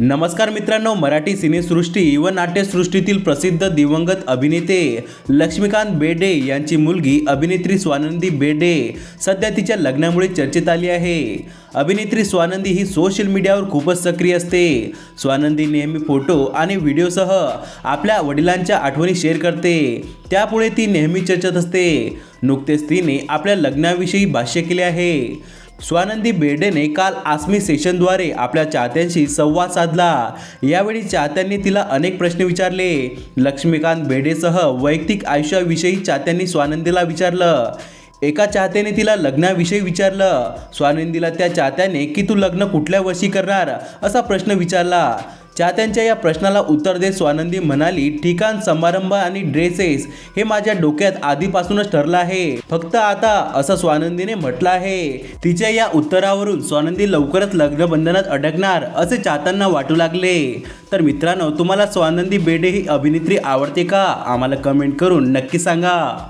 नमस्कार मित्रांनो मराठी सिनेसृष्टी व नाट्यसृष्टीतील प्रसिद्ध दिवंगत अभिनेते लक्ष्मीकांत बेडे यांची मुलगी अभिनेत्री स्वानंदी बेडे सध्या तिच्या लग्नामुळे चर्चेत आली आहे. अभिनेत्री स्वानंदी ही सोशल मीडियावर खूपच सक्रिय असते. स्वानंदी नेहमी फोटो आणि व्हिडिओसह आपल्या वडिलांच्या आठवणी शेअर करते. त्यामुळे ती नेहमी चर्चेत असते. नुकतेच तिने आपल्या लग्नाविषयी भाष्य केले आहे. स्वानंदी बेर्डेने काल आसमी सेशनद्वारे आपल्या चाहत्यांशी संवाद साधला. यावेळी चाहत्यांनी तिला अनेक प्रश्न विचारले. लक्ष्मीकांत बेर्डेसह वैयक्तिक आयुष्याविषयी चाहत्यांनी स्वानंदीला विचारलं. एका चाहत्याने तिला लग्नाविषयी विचारलं. स्वानंदीला त्या चाहत्याने की तू लग्न कुठल्या वर्षी करणार? असा प्रश्न विचारला. चाहत्यांच्या या प्रश्नाला उत्तर देत स्वानंदी म्हणाली ठिकाण समारंभ आणि ड्रेसेस हे माझ्या डोक्यात आधीपासूनच ठरलं आहे. फक्त आता असं स्वानंदीने म्हटलं आहे. तिच्या या उत्तरावरून स्वानंदी लवकरच लग्नबंधनात अडकणार असे चाहत्यांना वाटू लागले. तर मित्रांनो तुम्हाला स्वानंदी बेडे ही अभिनेत्री आवडते का? आम्हाला कमेंट करून नक्की सांगा.